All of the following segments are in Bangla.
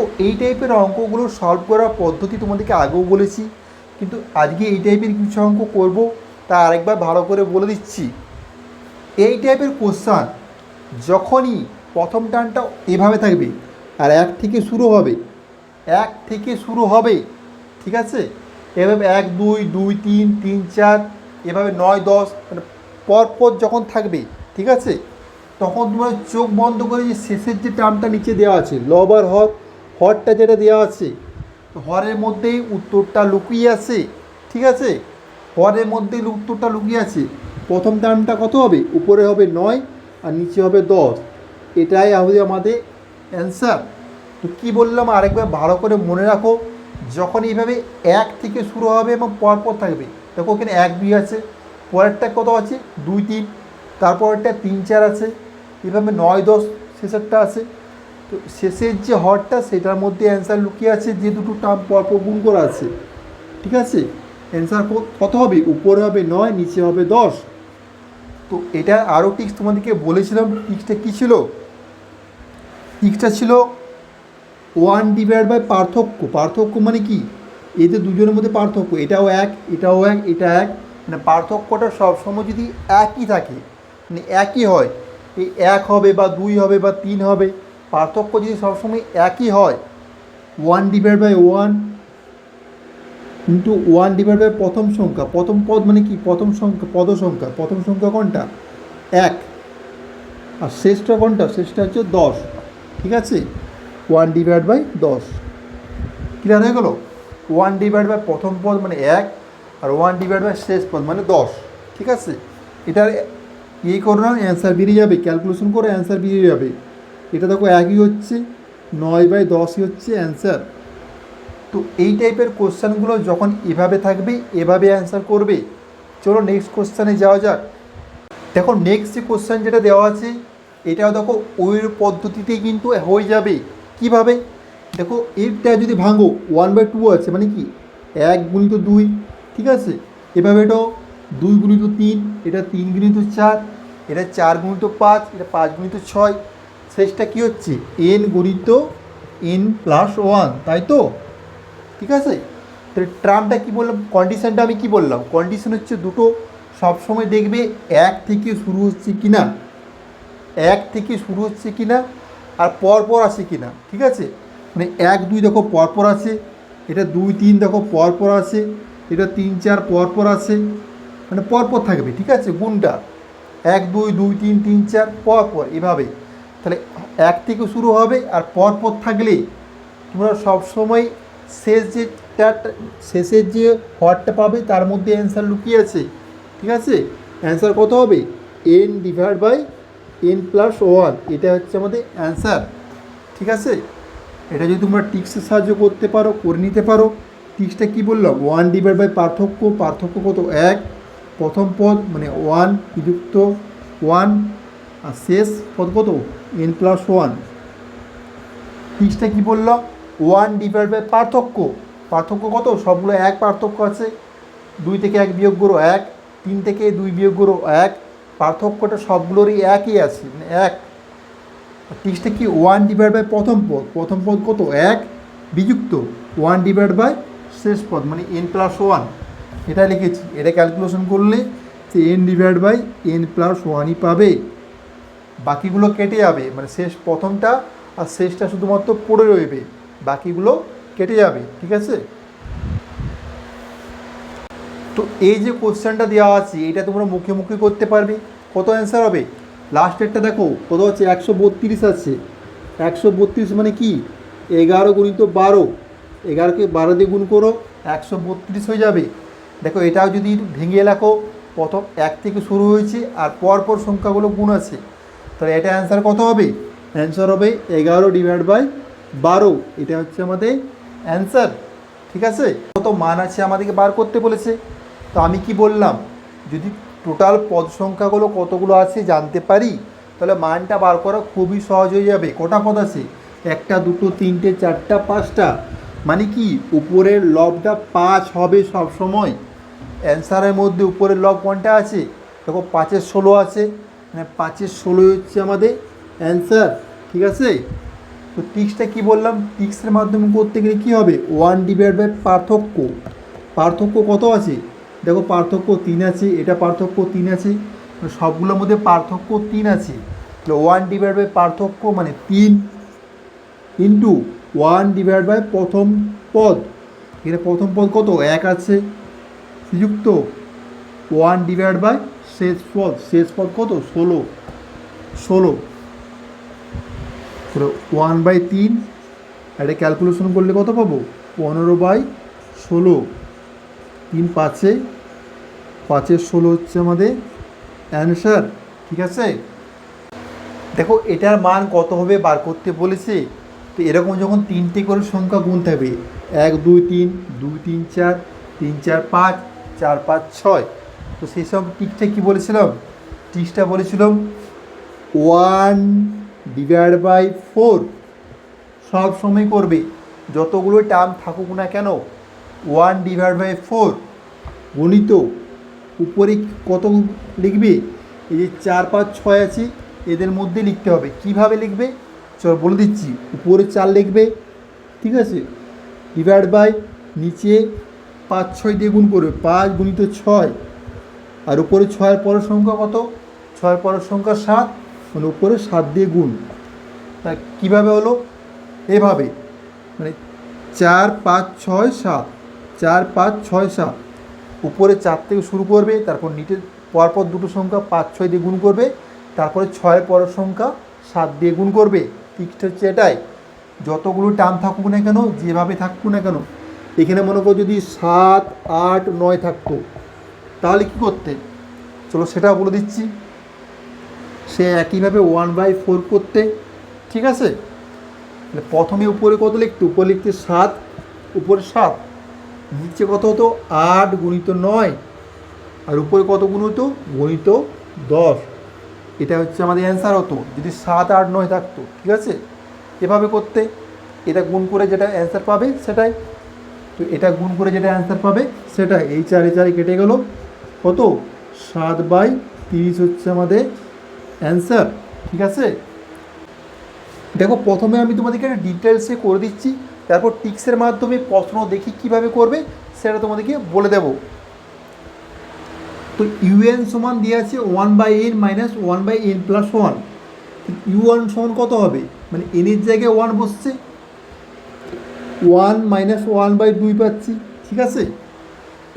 দেখো, এই টাইপের অঙ্কগুলো সলভ করার পদ্ধতি তোমাদেরকে আগেও বলেছি, কিন্তু আজকে এই টাইপের কিছু অঙ্ক করব, তা আরেকবার ভালো করে বলে দিচ্ছি। এই টাইপের কোশ্চান যখনই প্রথম টানটা এভাবে থাকবে, আর এক থেকে শুরু হবে, এক থেকে শুরু হবে, ঠিক আছে? এভাবে এক, দুই দুই, তিন তিন, চার, এভাবে নয়, দশ মানে পরপর যখন থাকবে, ঠিক আছে? তখন তোমার চোখ বন্ধ করে যে শেষের যে টার্মটা নিচে দেওয়া আছে লবার হর হরটা যেটা দেওয়া আছে হরের মধ্যেই উত্তরটা লুকিয়ে আছে, ঠিক আছে? হরের মধ্যেই উত্তরটা লুকিয়ে আছে। প্রথম টার্মটা কত হবে? উপরে হবে নয় আর নিচে হবে দশ। এটাই হবে আমাদের অ্যান্সার তো কী বললাম? আরেকবার ভালো করে মনে রাখো, যখন এইভাবে এক থেকে শুরু হবে এবং পরপর থাকবে, দেখো ওখানে এক, দুই আছে, পরেরটা কত আছে? দুই, তিন, তারপরেরটা তিন, চার আছে এভাবে নয়, দশ শেষেরটা আছে। তো শেষের যে হরটা, সেটার মধ্যে অ্যান্সার লুকিয়ে আছে যে দুটো টার্ম পরপর গুণ করা আছে। ঠিক আছে? অ্যান্সার কত হবে? উপরে হবে নয়, নিচে হবে দশ। তো এটা আরও টিক্স তোমাদেরকে বলেছিলাম টিক্সটা কী ছিল? টিক্সটা ছিল ওয়ান ডিভাইড বাই পার্থক্য। পার্থক্য মানে কি? এদের দুজনের মধ্যে পার্থক্য। এটাও এক এটাও এক, এটা এক। মানে পার্থক্যটা সবসময় যদি একই থাকে মানে একই হয়, এই এক হবে বা দুই হবে বা তিন হবে পার্থক্য যদি সবসময় একই হয় ওয়ান ডিভাইড বাই ওয়ান কিন্তু ওয়ান ডিভাইড বাই প্রথম সংখ্যা, প্রথম পদ মানে কি? প্রথম সংখ্যা, পদ সংখ্যা। প্রথম সংখ্যা কোনটা? এক। আর শেষটা কোনটা? শেষটা হচ্ছে দশ। ঠিক আছে? ওয়ান ডিভাইড বাই দশ। ক্লিয়ার হয়ে গেলো? ওয়ান ডিভাইড বাই প্রথম পদ মানে এক, আর ওয়ান ডিভাইড বাই শেষ পদ মানে দশ। ঠিক আছে? এটার ইয়ে করো না অ্যান্সার বেরিয়ে যাবে। ক্যালকুলেশন করে অ্যান্সার বেরিয়ে যাবে। এটা দেখো একই হচ্ছে, নয় বাই দশই হচ্ছে অ্যান্সার তো এই টাইপের কোশ্চেনগুলো যখন এভাবে থাকবে, এভাবে অ্যান্সার করবে। চলো নেক্সট কোশ্চেনে যাওয়া যাক। দেখো নেক্সট যে কোশ্চেন যেটা দেওয়া আছে, এটাও দেখো ওই পদ্ধতিতেই কিন্তু হয়ে যাবে। কীভাবে? দেখো এইটা যদি ভাঙো ওয়ান বাই টু আছে মানে কি? এক গুণিত দুই, ঠিক আছে? এভাবে এটাও দুই গুণিত তিন, এটা তিন গুণিত চার, এটা চার গুণিত পাঁচ, এটা পাঁচ গুণিত ছয় শেষটা কী হচ্ছে? এন গণিত এন প্লাস ওয়ান তাই তো? ঠিক আছে? ট্রামটা কী বললাম? কন্ডিশনটা আমি কি বললাম? কন্ডিশন হচ্ছে দুটো সবসময় দেখবে এক থেকে শুরু হচ্ছে কি না এক থেকে শুরু হচ্ছে কি না আর পরপর আছে কি না ঠিক আছে? মানে এক, দুই দেখো পরপর আছে, এটা দুই, তিন দেখো পরপর আছে, এটা তিন, চার পরপর আছে মানে পরপর থাকবে। ঠিক আছে? গুণটা এক, দুই দুই, তিন তিন, চার, পরপর, এভাবে। তাহলে এক থেকে শুরু হবে আর পরপর থাকলে তোমরা সবসময় শেষ যে টা- শেষের যে হরটা পাবে তার মধ্যে অ্যান্সার লুকিয়ে আছে। ঠিক আছে? অ্যান্সার কত হবে? N divide by N plus one এটা হচ্ছে আমাদের অ্যান্সার ঠিক আছে? এটা যদি তোমরা টিক্সের সাহায্য করতে পারো, করে নিতে পারো টিক্সটা কী বললাম? ওয়ান ডিভাইড বাই পার্থক্য। পার্থক্য কত? এক। প্রথম পদ মানে ওয়ান বিযুক্ত ওয়ান আর শেষ পদ কত? এন প্লাস ওয়ান টিক্সটা কী বলল? ওয়ান ডিভাইড বাই পার্থক্য। পার্থক্য কত? সবগুলো এক পার্থক্য আছে। দুই থেকে এক বিয়োগ করো এক, তিন থেকে দুই বিয়োগ করো এক। পার্থক্যটা সবগুলোরই একই আছে মানে এক। টিক্সটা কি? ওয়ান ডিভাইড বাই প্রথম পদ। প্রথম পদ কত? এক। বিযুক্ত। ওয়ান ডিভাইড বাই শেষ পদ মানে এন প্লাস ওয়ান এটা লিখেছি। এটা ক্যালকুলেশন করলে সে N divide by N plus ওয়ানই পাবে। বাকিগুলো কেটে যাবে মানে শেষ প্রথমটা আর শেষটা শুধুমাত্র পড়ে রইবে, বাকিগুলো কেটে যাবে, ঠিক আছে? তো এই যে কোশ্চেনটা দেওয়া আছে, এটা তোমরা মুখে মুখে করতে পারবে। কত অ্যান্সার হবে? লাস্টেরটা দেখো, কত হচ্ছে? একশো বত্রিশ আছে। একশো বত্রিশ মানে কি? এগারো গুণিত বারো। এগারোকে বারো দিয়ে গুণ করো, একশো বত্রিশ হয়ে যাবে। দেখো, এটাও যদি ভেঙে লেখো প্রথম এক থেকে শুরু হয়েছে আর পরপর সংখ্যাগুলো গুণ আছে। তাহলে এটা অ্যান্সার কত হবে? অ্যান্সার হবে এগারো ডিভাইড বাই বারো। এটা হচ্ছে আমাদের অ্যান্সার ঠিক আছে? কত মান আছে আমাদেরকে বার করতে বলেছে। তো আমি কি বললাম, যদি টোটাল পদ সংখ্যাগুলো কতগুলো আছে জানতে পারি, তাহলে মানটা বার করা খুবই সহজ হয়ে যাবে। কটা পদ আছে? একটা, দুটো, তিনটে, চারটা, পাঁচটা। মানে কি, উপরের লবটা পাঁচ হবে সব সময় অ্যান্সারের মধ্যে উপরের লব কোনটা আছে? দেখো পাঁচের ষোলো আছে। মানে পাঁচের ষোলোই হচ্ছে আমাদের অ্যান্সার ঠিক আছে? তো টিক্সটা কি বললাম? টিক্সের মাধ্যমে করতে গেলে কী হবে? ওয়ান ডিভাইড বাই পার্থক্য। পার্থক্য কত আছে? দেখো পার্থক্য তিন আছে, এটা পার্থক্য তিন আছে মানে সবগুলোর মধ্যে পার্থক্য তিন আছে। ওয়ান ডিভাইড বাই পার্থক্য মানে তিন ইন্টু ওয়ান ডিভাইড বাই প্রথম পদ। এখানে প্রথম পদ কত? এক আছে। শ্রীযুক্ত ওয়ান ডিভাইড বাই শেষ পদ শেষ পদ কত? ষোলো। ষোলো। ওয়ান বাই তিন, একটা ক্যালকুলেশন করলে কত পাবো? পনেরো বাই ষোলো। তিন পাঁচে পাঁচের ষোলো হচ্ছে আমাদের অ্যান্সার ঠিক আছে? দেখো, এটার মান কত হবে বার করতে বলেছে, তো এরকম যখন তিনটে করে সংখ্যা গুণ থাকবে, এক, দুই, তিন দুই, তিন, চার তিন, চার, পাঁচ চার, পাঁচ, ছয় তো সেই সব টিকটা কী বলেছিলাম? টিক্সটা বলেছিলাম ওয়ান ডিভাইড বাই ফোর সব সময় করবে। যতগুলো টার্ম থাকুক না কেন ওয়ান ডিভাইড বাই ফোর গণিত উপরে কত লিখবে? এই যে চার, পাঁচ, ছয় আছে, এদের মধ্যে লিখতে হবে। কীভাবে লিখবে? চল বলে দিচ্ছি। উপরে চার লিখবে, ঠিক আছে? ডিভাইড বাই নিচে পাঁচ, ছয় দিয়ে গুণ করবে। পাঁচ গুণিত ছয়। আর উপরে ছয়ের পরের সংখ্যা কত? ছয়ের পরের সংখ্যা সাত মানে উপরে সাত দিয়ে গুণ। তা কীভাবে হলো? এভাবে। মানে চার, পাঁচ, ছয়, সাত। চার, পাঁচ, ছয়, সাত। উপরে চার থেকে শুরু করবে, তারপর নিচে পরপর দুটো সংখ্যা পাঁচ, ছয় দিয়ে গুণ করবে, তারপরে ছয়ের পরের সংখ্যা সাত দিয়ে গুণ করবে। টিক্সটা হচ্ছে এটাই। যতগুলো টার্ম থাকুক না কেন, যেভাবে থাকুক না কেন, এখানে মনে করো যদি সাত, আট, নয় থাকতো তাহলে কি করতে? চলো সেটা বলে দিচ্ছি। সে একইভাবে ওয়ান বাই ফোর করতে, ঠিক আছে? প্রথমে উপরে কত লিখতে? উপরে লিখতে সাত, উপরে সাত। নিচে কত হতো? আট গুণিত নয়। আর উপরে কত গুণ হতো? গণিত দশ। এটা হচ্ছে আমাদের অ্যান্সার হতো। যদি সাত, আট, নয় থাকতো, ঠিক আছে? এভাবে করতে, এটা গুণ করে যেটা অ্যান্সার পাবে সেটাই। তো এটা গুণ করে যেটা অ্যান্সার পাবে সেটাই। এই চারে চারে কেটে গেল। কত? সাত বাই তিরিশ হচ্ছে আমাদের অ্যান্সার ঠিক আছে? দেখো, প্রথমে আমি তোমাদেরকে একটা ডিটেলসে করে দিচ্ছি, তারপর টিক্সের মাধ্যমে প্রশ্ন দেখি কীভাবে করবে, সেটা তোমাদেরকে বলে দেব। তো ইউএন সমান দিয়ে আছে one by N minus one by N plus one U one সমান কত হবে? মানে এনের জায়গায় ওয়ান বসছে। ওয়ান মাইনাস ওয়ান বাই দুই পাচ্ছি, ঠিক আছে?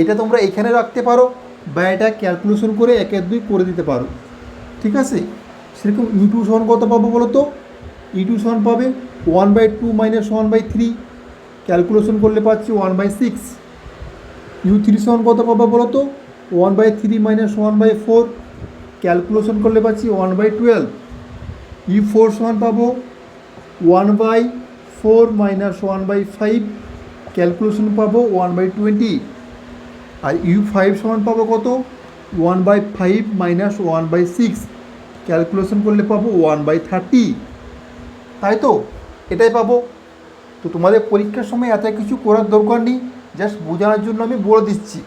এটা তোমরা এখানে রাখতে পারো। বা এটা ক্যালকুলেশন করে এক এক দুই করে দিতে পারো। ঠিক আছে? সেরকম ইউ টু সমান কত পাবো বলো তো? ই টু সমান পাবে one by two minus one by three calculation করলে পাচ্ছি one by six U three সমান কত পাবো বলো তো? One by three minus one by four calculation করলে পাচ্ছি one by twelve U four সমান পাবো one by four minus one by five calculation পাবো ওয়ান বাই টোয়েন্টি আর ইউ ফাইভ সমান পাবো কত? One by five minus one by six calculation করলে পাবো ওয়ান বাই থার্টি তাই তো? এটাই পাবো। তো তোমাদের পরীক্ষার সময় এত কিছু করার দরকার নেই। জাস্ট বোঝানোর জন্য আমি বলে দিচ্ছি।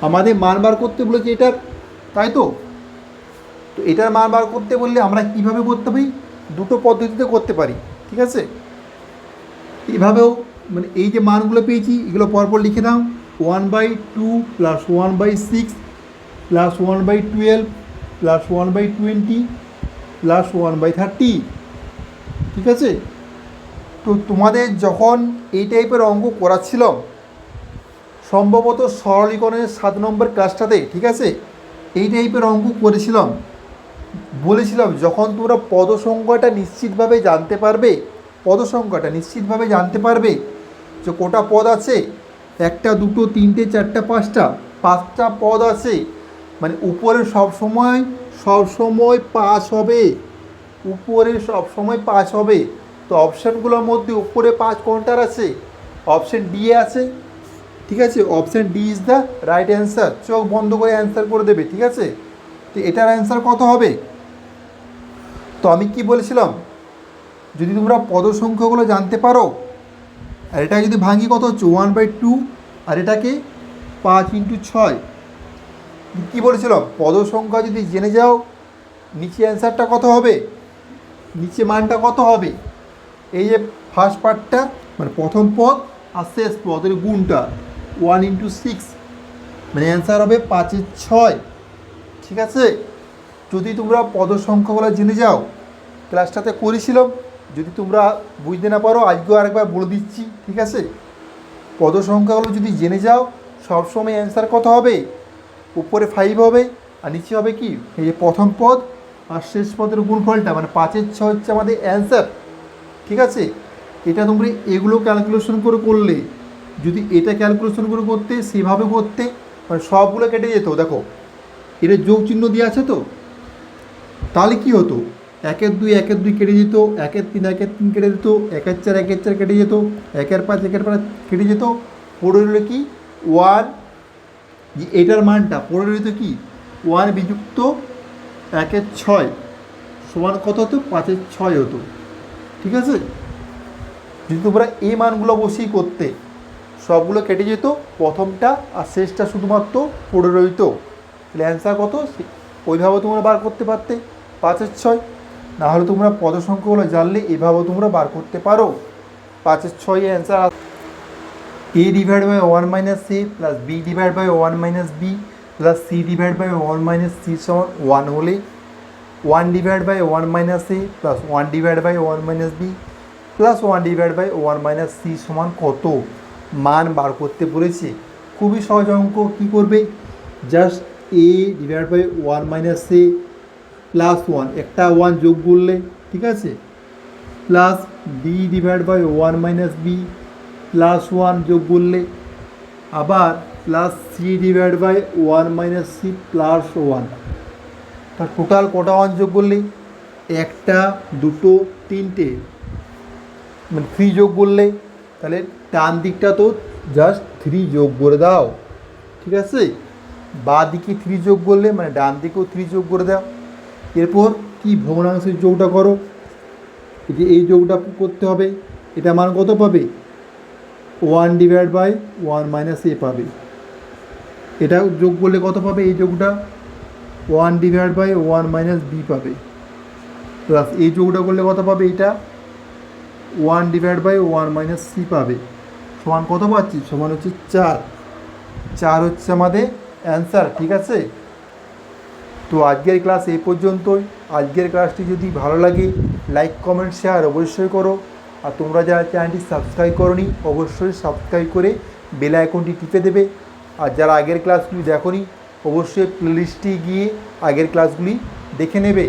আমাদের মান বার করতে বলেছে এটার। তাই তো? তো এটার মান বার করতে বললে আমরা কীভাবে করতে পারি? দুটো পদ্ধতিতে করতে পারি। ঠিক আছে? এভাবেও মানে এই যে মানগুলো পেয়েছি, এগুলো পরপর লিখে নাও one by two plus one by six plus one by twelve plus one by twenty plus one by thirty ঠিক আছে? তো তোমাদের যখন এই টাইপের অঙ্ক করাচ্ছিলাম, সম্ভবত সরলীকরণের সাত নম্বর ক্লাসটাতে ঠিক আছে? এই টাইপের অঙ্ক করেছিলাম। বলেছিলাম, যখন তোমরা পদ সংখ্যাটা নিশ্চিতভাবে জানতে পারবে পদ সংখ্যাটা নিশ্চিতভাবে জানতে পারবে যে কোটা পদ আছে একটা, দুটো, তিনটে, চারটা, পাঁচটা পাঁচটা পদ আছে। মানে উপরে সব সময় সব সময় পাস হবে। উপরে সব সময় পাস হবে। তো অপশানগুলোর মধ্যে উপরে পাঁচ কোনটার আছে। অপশান ডি আছে। ঠিক আছে? Option D is the right answer. চোখ বন্ধ করে অ্যান্সার করে দেবে, ঠিক আছে? তো এটার অ্যান্সার কত হবে? তো আমি কি বলেছিলাম? যদি তোমরা পদ সংখ্যাগুলো জানতে পারো আর এটা যদি ভাঙি কত হচ্ছে? ওয়ান বাই টু আর এটাকে পাঁচ ইন্টু ছয়। কী বলেছিলাম পদ সংখ্যা যদি জেনে যাও, নিচে অ্যান্সারটা কত হবে? নিচে মানটা কত হবে? এই যে ফার্স্ট পার্টটা মানে প্রথম পদ আর শেষ পদের গুণটা ওয়ান ইন্টু সিক্স মানে অ্যান্সার হবে পাঁচের ছয়। ঠিক আছে? যদি তোমরা পদ সংখ্যাগুলো জেনে যাও ক্লাসটাতে করেছিলাম যদি তোমরা বুঝতে না পারো, আজকেও আরেকবার বলে দিচ্ছি, ঠিক আছে? পদ সংখ্যাগুলো যদি জেনে যাও, সবসময় অ্যান্সার কত হবে? উপরে ফাইভ হবে, আর নিচে হবে কি? এই যে প্রথম পদ আর শেষ পদের গুণফলটা মানে পাঁচের ছ হচ্ছে আমাদের অ্যান্সার ঠিক আছে? এটা তোমরা এগুলো ক্যালকুলেশন করে করলে, যদি এটা ক্যালকুলেশন করে করতে, সেভাবে করতে মানে সবগুলো কেটে যেত। দেখো এটা যোগ চিহ্ন দিয়ে আছে তো? তাহলে কি হতো? একের দুই একের দুই কেটে যেত, একের তিন একের তিন কেটে যেত, একের চার একের চার কেটে যেত, একের পাঁচ একের পাঁচ কেটে যেত। পড়ে রইল কি? ওয়ান এটার মানটা, পড়ে রইত কি? ওয়ান বিযুক্ত একের ছয়, সমান কত হতো? পাঁচের ছয় হতো। ঠিক আছে? যদি তোমরা এই মানগুলো বসেই করতে, সবগুলো কেটে যেত, প্রথমটা আর শেষটা শুধুমাত্র পড়ে রইতো। তাহলে অ্যান্সার কত? ওইভাবে তোমরা বার করতে পারতে। পাঁচের ছয় না হলে তোমরা পদ সংখ্যাগুলো জানলে এভাবেও তোমরা বার করতে পারো। পাঁচের ছয় answer A divide by one minus A plus B divide by one minus B plus C divide by one minus C সমান ওয়ান হলে one divide by one minus A plus one divide by one minus B plus one divide by one minus C সমান কত? মান বার করতে বলেছে। খুবই সহজ অঙ্ক, কী করবে? Just A divide by one minus A plus one একটা ওয়ান যোগ করলে, ঠিক আছে? Plus B divide by one minus B plus one যোগ করলে, আবার plus C divide by one minus C plus one তার টোটাল কটা ওয়ান যোগ করলে? একটা, দুটো, তিনটে। মানে থ্রি যোগ করলে, তাহলে ডান দিকটা তো জাস্ট থ্রি যোগ করে দাও, ঠিক আছে? বা দিকে থ্রি যোগ করলে মানে ডান দিকেও থ্রি যোগ করে দাও। এরপর কি ভগ্নাংশের যোগটা করো? এই যে এই যোগটা করতে হবে। এটা মান কত পাবে? One divide by one minus A পাবে। এটা যোগ করলে কত পাবে এই যোগটা? One divide by one minus B পাবে। প্লাস এই যোগটা করলে কত পাবে এটা? One divide by one minus C পাবে। সমান কত পাচ্ছি? সমান হচ্ছে চার। চার হচ্ছে আমাদের অ্যান্সার ঠিক আছে? তো আজকের ক্লাস এই পর্যন্তই। আজকের ক্লাসটি যদি ভালো লাগে লাইক কমেন্ট শেয়ার অবশ্যই করো। আর তোমরা যারা চ্যানেলটি সাবস্ক্রাইব করনি, অবশ্যই সাবস্ক্রাইব করে বেল আইকনটি টিপে দেবে। আর যারা আগের ক্লাসগুলি দেখোনি, অবশ্যই প্লেলিস্টে গিয়ে আগের ক্লাসগুলি দেখে নেবে।